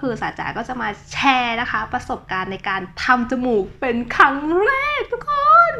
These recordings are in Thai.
คือสาจ๋าก็จะมาแชร์นะคะ ประสบการณ์ในการทำจมูกเป็นครั้งแรกทุกคน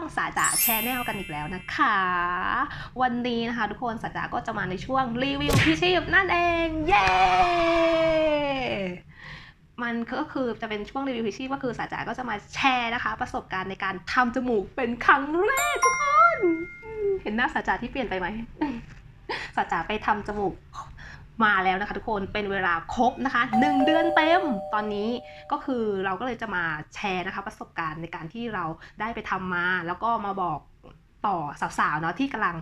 องสาจาแชนแนลกันอีกแล้วนะคะ วันนี้นะคะ ทุกคนสาจาก็จะมาในช่วงรีวิวพี่ชีพนั่นเองเย้มันก็คือจะเป็นช่วงรีวิวพี่ชีพก็คือสาจาก็จะมาแชร์นะคะ ประสบการณ์ในการทำจมูกเป็นครั้งแรกทุกคน เห็นหน้าสาจาที่เปลี่ยนไปไหมสาจาไปทำจมูก มาแล้วนะคะทุกคนเป็นเวลาครบนะคะหนึ่งเดือนเต็มตอนนี้ก็คือเราก็เลยจะมาแชร์นะคะประสบการณ์ในการที่เราได้ไปทำมา แล้วก็มาบอกต่อสาวๆเนาะที่กำลัง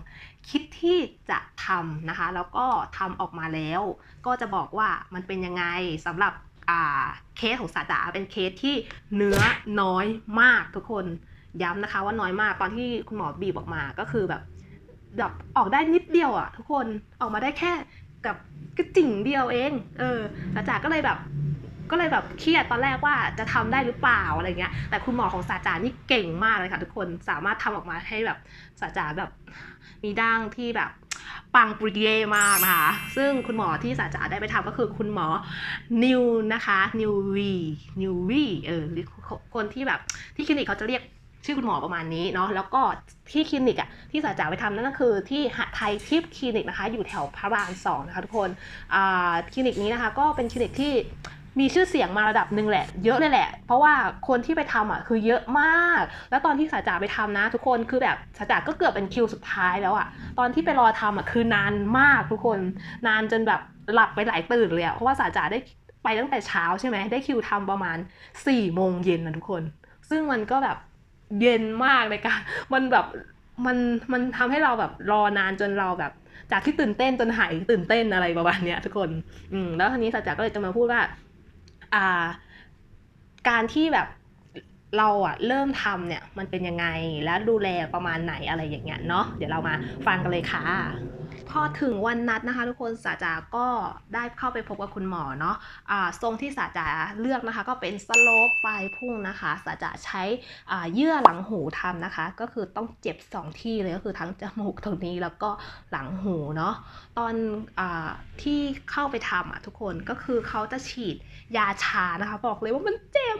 คิดที่จะทำนะคะ แล้วก็ทำออกมาแล้ว ก็จะบอกว่ามันเป็นยังไงสำหรับเคสของสาดาเป็นเคสที่เนื้อน้อยมากทุกคนย้ำนะคะว่าน้อยมากตอนที่คุณหมอบีบออกมาก็คือแบบแบบออกได้นิดเดียวอะทุกคนออกมาได้แค่ กับกระจิ่งเดียวเอง เออสาจาก็เลยแบบ ก็เลยแบบเครียดตอนแรกว่าจะทำได้หรือเปล่าอะไรเงี้ย แต่คุณหมอของสาจานี่เก่งมากเลยค่ะทุกคน สามารถทำออกมาให้แบบสาจาแบบมีดั้งที่แบบปังปริเยมากนะคะ ซึ่งคุณหมอที่สาจาได้ไปทำก็คือคุณหมอนิวนะคะนิววีนิววีเออคนที่แบบที่คลินิกเขาจะเรียก ชื่อคุณหมอประมาณนี้เนาะแล้วก็ที่คลินิกอะที่สาจาไปทำนั่นก็คือที่หไทยทิพย์คลินิกนะคะ อยู่แถวพระรามสองนะคะทุกคนคลินิกนี้นะคะ ก็เป็นคลินิกที่มีชื่อเสียงมาระดับหนึ่งแหละ เยอะเลยแหละ เพราะว่าคนที่ไปทำอะคือเยอะมาก แล้วตอนที่สาจ๋าไปทำนะ ทุกคนคือแบบสาจ๋าก็เกือบเป็นคิวสุดท้ายแล้วอะ ตอนที่ไปรอทำอะคือนานมากทุกคนนานจนแบบหลับไปหลายตื่นเลยอะเพราะว่าสาจ๋าได้ไปตั้งแต่เช้าใช่ไหมได้คิวทำประมาณ4ี่โมงเย็นนะทุกคน ซึ่งมันก็แบบ เย็นมากเลยการมันแบบมันมันทำให้เราแบบรอนานจนเราแบบ จากที่ตื่นเต้นจนหายตื่นเต้นอะไรประมาณเนี้ยทุกคน อืมแล้วทีนี้สัจจะก็เลยจะมาพูดว่า อ่า การที่แบบ เราอะเริ่มทำเนี่ยมันเป็นยังไงแล้วดูแลประมาณไหนอะไรอย่างเงี้ยเนาะเดี๋ยวเรามาฟังกันเลยค่ะพอถึงวันนัดนะคะ ทุกคนสาจาก็ได้เข้าไปพบกับคุณหมอเนาะอ่าทรงที่สาจาเลือกนะคะ ก็เป็นสโลปปลายพุ่งนะคะสาจาใช้เยื่อหลังหูทำนะคะ ก็คือต้องเจ็บสองที่เลยก็คือทั้งจมูกตรงนี้แล้วก็หลังหูเนาะตอนอที่เข้าไปทำอะทุกคนก็คือเขาจะฉีดยาชานะคะ บอกเลยว่ามันเจ็บ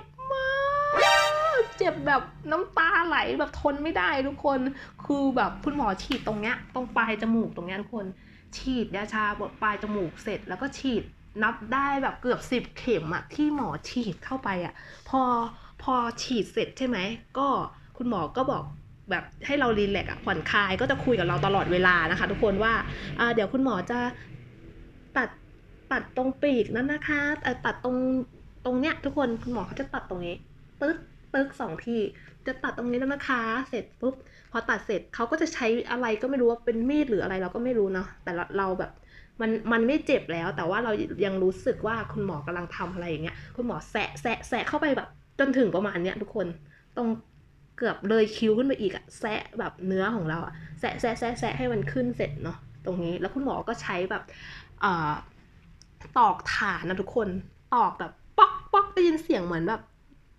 เจ็บแบบน้ำตาไหลแบบทนไม่ได้ทุกคน คือแบบคุณหมอฉีดตรงเนี้ย ตรงปลายจมูกตรงเนี้ยทุกคน ฉีดยาชาบนปลายจมูกเสร็จ แล้วก็ฉีดนับได้แบบเกือบสิบเข็มอะที่หมอฉีดเข้าไปอะพอพอฉีดเสร็จใช่ไหม ก็คุณหมอก็บอกแบบให้เรารีแลกอะผ่อนคลายก็จะคุยกับเราตลอดเวลานะคะ ทุกคนว่าเดี๋ยวคุณหมอจะตัดตัดตรงปีกนั้นนะคะตัดตรงตรงเนี้ยทุกคนคุณหมอเขาจะตัดตรงนี้ตึ๊ก ตึ๊กสองทีจะตัดตรงนี้แล้วนะคะ เสร็จปุ๊บพอตัดเสร็จเขาก็จะใช้อะไรก็ไม่รู้ว่าเป็นมีดหรืออะไรเราก็ไม่รู้เนาะแต่เราแบบมันมันไม่เจ็บแล้ว แต่ว่าเรายังรู้สึกว่าคุณหมอกำลังทำอะไรอย่างเงี้ยคุณหมอแสะแสะแสะเข้าไปแบบจนถึงประมาณเนี้ยทุกคนตรงเกือบเลยคิ้วขึ้นไปอีกอะแสะแบบเนื้อของเราอะแสะแสะแสะแสะให้มันขึ้นเสร็จเนาะตรงนี้แล้วคุณหมอก็ใช้แบบอตอกฐานนะทุกคนตอกแบบป๊อกป๊อกได้ยินเสียงเหมือนแบบ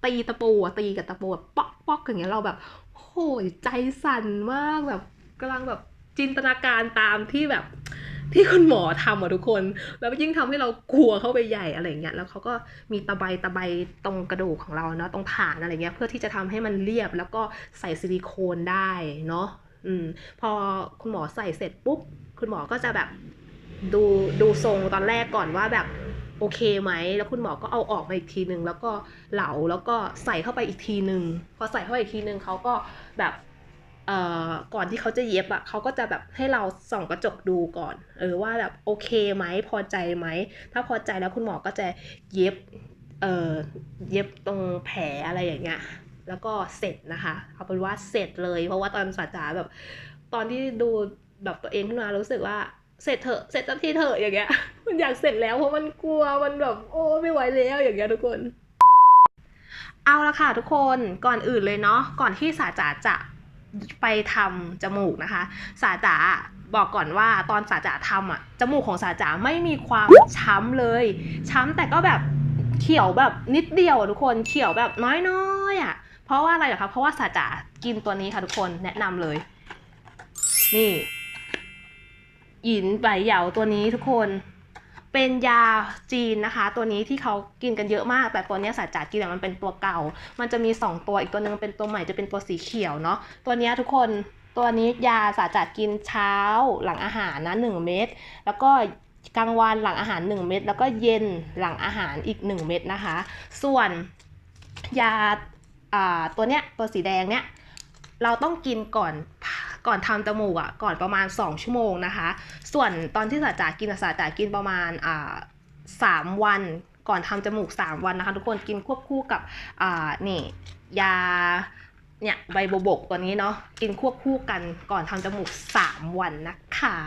ตีตะปูอะตีกับตะปูแบบป๊อกป๊อกอย่างเงี้ยเราแบบโหยใจสั่นมากแบบกำลังแบบจินตนาการตามที่แบบที่คุณหมอทำอะทุกคน แล้วยิ่งทำให้เรากลัวเข้าไปใหญ่อะไรเงี้ยแล้วเขาก็มีตะไบตะไบตรงกระดูกของเราเนาะตรงฐานอะไรเงี้ยเพื่อที่จะทำให้มันเรียบแล้วก็ใส่ซิลิโคนได้เนาะอืมพอคุณหมอใส่เสร็จปุ๊บ คุณหมอก็จะแบบดูดูทรงตอนแรกก่อนว่าแบบ โอเคไหม แล้วคุณหมอก็เอาออกมาอีกทีหนึ่งแล้วก็เหลาแล้วก็ใส่เข้าไปอีกทีหนึ่งพอใส่เข้าไปอีกทีหนึ่งเขาก็แบบเอ่อก่อนที่เขาจะเย็บอะเขาก็จะแบบให้เราส่องกระจกดูก่อน เออว่าแบบโอเคไหมพอใจไหม ถ้าพอใจแล้วคุณหมอก็จะเย็บเอ่อเย็บตรงแผลอะไรอย่างเงี้ยแล้วก็เสร็จนะคะเอาเป็นว่าเสร็จเลย เพราะว่าตอนสาจ๋าแบบ ตอนที่ดูแบบตัวเองขึ้นมารู้สึกว่า เสร็จเถอะเสร็จสักทีเถอะอย่างเงี้ย มันอยากเสร็จแล้วเพราะมันกลัวมันแบบโอ้ไม่ไหวแล้วอย่างเงี้ยทุกคน เอาละค่ะทุกคนก่อนอื่นเลยเนาะก่อนที่สาจ๋าจะไปทำจมูกนะคะ สาจ๋าบอกก่อนว่าตอนสาจ๋าทำอะจมูกของสาจ๋าไม่มีความช้ำเลย ช้ำแต่ก็แบบเขียวแบบนิดเดียวอะทุกคนเขียวแบบน้อยๆอะ เพราะว่าอะไรเหรอคะเพราะว่าสาจ๋ากินตัวนี้ค่ะทุกคนแนะนำเลย นี่ หยินใบเหยาตัวนี้ทุกคน เป็นยาจีนนะคะ ตัวนี้ที่เขากินกันเยอะมาก แต่ตัวนี้สาจ๋ากินอะมันเป็นตัวเก่า มันจะมีสองตัวอีกตัวหนึงเป็นตัวใหม่จะเป็นตัวสีเขียวเนาะตัวนี้ทุกคนตัวนี้ยาสาจ๋ากินเช้าหลังอาหารนะหนึ่งเม็ดแล้วก็กลางวันหลังอาหาร 1 เม็ดแล้วก็เย็นหลังอาหารอีก 1 เม็ดนะคะ ส่วนยาตัวเนี้ยตัวสีแดงเนี้ยเราต้องกินก่อน ก่อนทำจมูกอะก่อนประมาณ 2 ชั่วโมงนะคะ ส่วนตอนที่สาจากินอะสาจากินประมาณอ่าสามวันก่อนทำจมูก 3 วันนะคะ ทุกคนกินควบคู่กับอ่านี่ยาเนี่ยใบโบบกตัวนี้เนาะกินควบคู่กันก่อนทำจมูก 3 วันนะคะ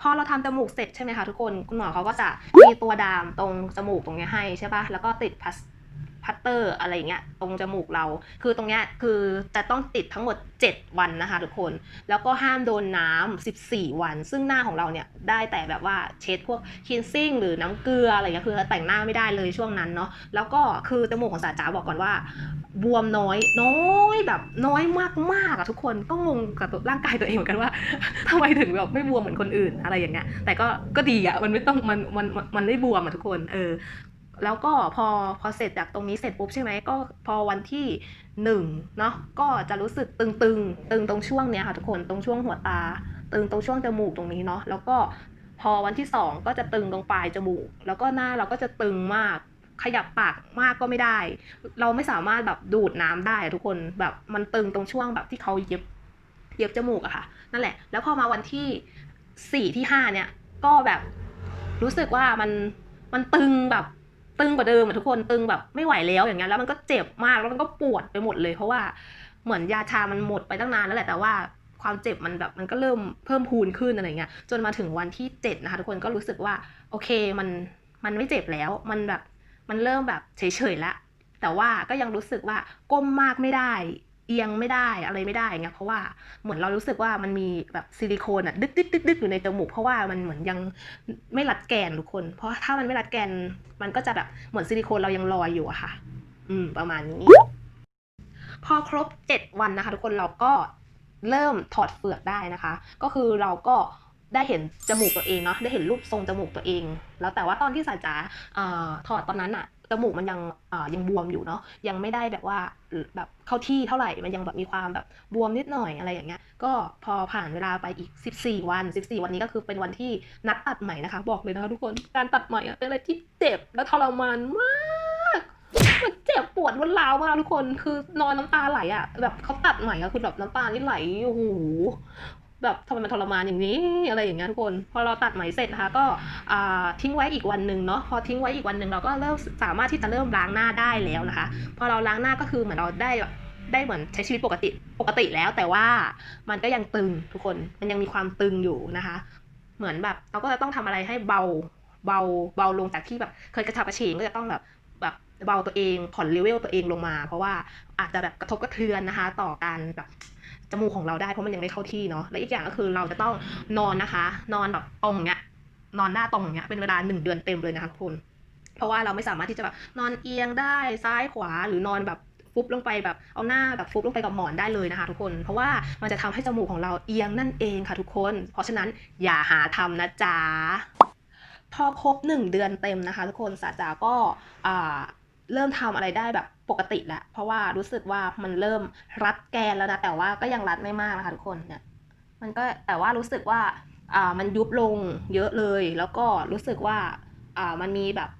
พอเราทำจมูกเสร็จใช่ไหมคะทุกคนคุณหมอเขาก็จะมีตัวดามตรงจมูกตรงเนี้ยให้ใช่ปะแล้วก็ติดพลาสัตเตอร์อะไรอย่างเงี้ยตรงจมูกเรา คือตรงเนี้ยคือจะต้องติดทั้งหมด 7 วันนะคะทุกคน แล้วก็ห้ามโดนน้ำ14 วัน ซึ่งหน้าของเราเนี่ยได้แต่แบบว่าเช็ดพวกคินซิ่งหรือน้ำเกลืออะไรเงี้ยคือแต่งหน้าไม่ได้เลยช่วงนั้นเนาะแล้วก็คือจมูกของสาจ๋าบอกก่อนว่า บวมน้อย น้อยแบบน้อยมากๆอะทุกคนก็งงกับตัวร่างกายตัวเองเหมือนกันว่าทำไมถึงแบบไม่บวมเหมือนคนอื่นอะไรอย่างเงี้ยแต่ก็ก็ดีอะมันไม่ต้องมันมันมันมันไม่บวมอะทุกคนเออ แล้วก็พอพอเสร็จจากตรงนี้เสร็จปุ๊บใช่ไหมก็พอวันที่หนึ่งเนาะก็จะรู้สึกตึงตึงๆ ตึงตรงช่วงเนี้ยค่ะทุกคนตรงช่วงหัวตา ตึงตรงช่วงจมูกตรงนี้เนาะแล้วก็พอวันที่สองก็จะตึงตรงปลายจมูก แล้วก็หน้าเราก็จะตึงมากขยับปากมากก็ไม่ได้ เราไม่สามารถแบบดูดน้ำได้อะทุกคนแบบมันตึงตรงช่วงแบบที่เขาเย็บเย็บจมูกอะค่ะ นั่นแหละ แล้วพอมาวันที่สี่ที่ห้าเนี่ย ก็แบบรู้สึกว่ามันมันตึงแบบ ตึงกว่าเดิมอนทุกคนตึงแบบไม่ไหวแล้วอย่างเงี้ยแล้วมันก็เจ็บมากแล้วมันก็ปวดไปหมดเลยเพราะว่าเหมือนยาชามันหมดไปตั้งนานแล้วแหละแต่ว่าความเจ็บมันแบบมันก็เริ่มเพิ่มพูนขึ้นอะไรเงี้ยจนมาถึงวันที่เจ็ดนะคะทุกคนก็รู้สึกว่าโอเคมันมันไม่เจ็บแล้วมันแบบมันเริ่มแบบเฉยๆละแต่ว่าก็ยังรู้สึกว่าก้มมากไม่ได้ เอียงไม่ได้อะไรไม่ได้เงี้ยเพราะว่าเหมือนเรารู้สึกว่ามันมีแบบซิลิโคนอะดึกดึกดึกดึกอยู่ในจมูกเพราะว่ามันเหมือนยังไม่รัดแกนทุกคน เพราะถ้ามันไม่รัดแกนมันก็จะแบบเหมือนซิลิโคนเรายังลอยอยู่อะค่ะ อืม ประมาณนี้ พอครบ 7 วันนะคะ ทุกคนเราก็เริ่มถอดเฟือกได้นะคะ ก็คือเราก็ได้เห็นจมูกตัวเองเนาะได้เห็นรูปทรงจมูกตัวเอง แล้วแต่ว่าตอนที่สายจ๋าถอดตอนนั้นอะ จมูกมันยังอ่อยังบวมอยู่เนาะยังไม่ได้แบบว่าแบบเข้าที่เท่าไหร่มันยังแบบมีความแบบบวมนิดหน่อยอะไรอย่างเงี้ย ก็พอผ่านเวลาไปอีก 14 วัน 14 วันนี้ก็คือเป็นวันที่นัดตัดใหม่นะคะ บอกเลยนะคะทุกคนการตัดใหม่อะเป็นอะไรที่เจ็บและทรมานมากมันเจ็บปวดมันร้าวมากทุกคนคือนอนน้ำตาไหลอะแบบเขาตัดใหม่อะคือแบบน้ำตานี่ไหลโอ้โห แบบทำไมมันทรมานอย่างนี้อะไรอย่างเงี้ยทุกคน พอเราตัดไหมเสร็จนะคะก็ทิ้งไว้อีกวันหนึ่งเนาะพอทิ้งไว้อีกวันหนึ่งเราก็เริ่มสามารถที่จะเริ่มล้างหน้าได้แล้วนะคะ พอเราล้างหน้าก็คือเหมือนเราได้ได้เหมือนใช้ชีวิตปกติปกติแล้ว แต่ว่ามันก็ยังตึงทุกคนมันยังมีความตึงอยู่นะคะ เหมือนแบบเราก็จะต้องทำอะไรให้เบาเบาเบาลงจากที่แบบเคยกระฉับกระเฉงก็จะต้องแบบแบบเบาตัวเองผ่อนเลเวลตัวเองลงมา เพราะว่าอาจจะแบบกระทบกระเทือนนะคะ ต่อการแบบ จมูกของเราได้เพราะมันยังไม่เข้าที่เนาะและอีกอย่างก็คือเราจะต้องนอนนะคะ นอนแบบตรงเนี้ยนอนหน้าตรงอย่างเงี้ยเป็นเวลาหนึ่งเดือนเต็มเลยนะคะทุกคนเพราะว่าเราไม่สามารถที่จะแบบนอนเอียงได้ซ้ายขวาหรือนอนแบบฟุบลงไปแบบเอาหน้าแบบฟุบลงไปกับหมอนได้เลยนะคะ ทุกคน เพราะว่ามันจะทำให้จมูกของเราเอียงนั่นเองค่ะทุกคน เพราะฉะนั้นอย่าหาทำนะจ๊ะพอครบหนึ่งเดือนเต็มนะคะ ทุกคนสาจาก็เริ่มทำอะไรได้แบบ ปกติแล้วเพราะว่ารู้สึกว่ามันเริ่มรัดแกนแล้วนะแต่ว่าก็ยังรัดไม่มากนะคะทุกคนเนี่ยมันก็แต่ว่ารู้สึกว่าอ่ามันยุบลงเยอะเลย แล้วก็รู้สึกว่าอ่ามันมีแบบ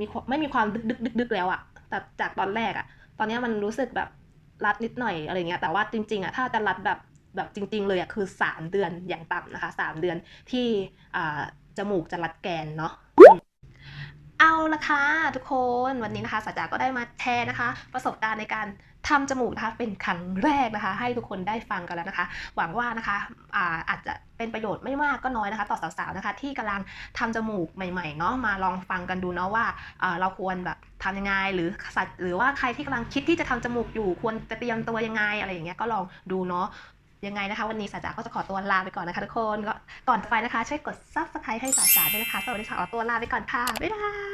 มีไม่มีความดึกดึกดึกดึกแล้วอะแต่จากตอนแรกอะตอนนี้มันรู้สึกแบบรัดนิดหน่อยอะไรเงี้ยแต่ว่าจริงๆอะถ้าจะรัดแบบแบบจริง ๆ เลยอะคือ 3 เดือนอย่างต่ำนะคะ 3 เดือนที่อ่าจมูกจะรัดแกนเนาะ เอาละค่ะทุกคนวันนี้นะคะสัจจาก็ได้มาแชร์นะคะ ประสบการณ์ในการทำจมูกนะคะเป็นครั้งแรกนะคะ ให้ทุกคนได้ฟังกันแล้วนะคะ หวังว่านะคะอาอาจจะเป็นประโยชน์ไม่มากก็น้อยนะคะ ต่อสาวๆนะคะ ที่กำลังทำจมูกใหม่ๆเนาะมาลองฟังกันดูเนาะว่าอ่าเราควรแบบทำยังไงหรือสัตว์หรือว่าใครที่กำลังคิดที่จะทำจมูกอยู่ควรจะเตรียมตัวยังไงอะไรอย่างเงี้ยก็ลองดูเนาะ ยังไงนะคะวันนี้สาจาก็จะขอตัวลาไปก่อนนะคะทุกคนก่อนไปนะคะช่วยกดซับสไครต์ให้สาจาด้วยนะคะสวัสดีค่ะขอตัวลาไปก่อนค่ะบ๊ายบาย